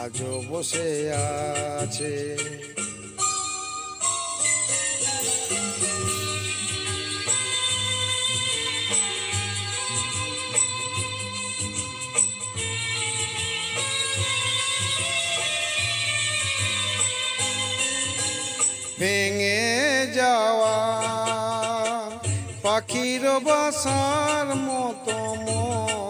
আজও বসে আছে ভেঙে যাওয়া পাখির বাসার মতো মন।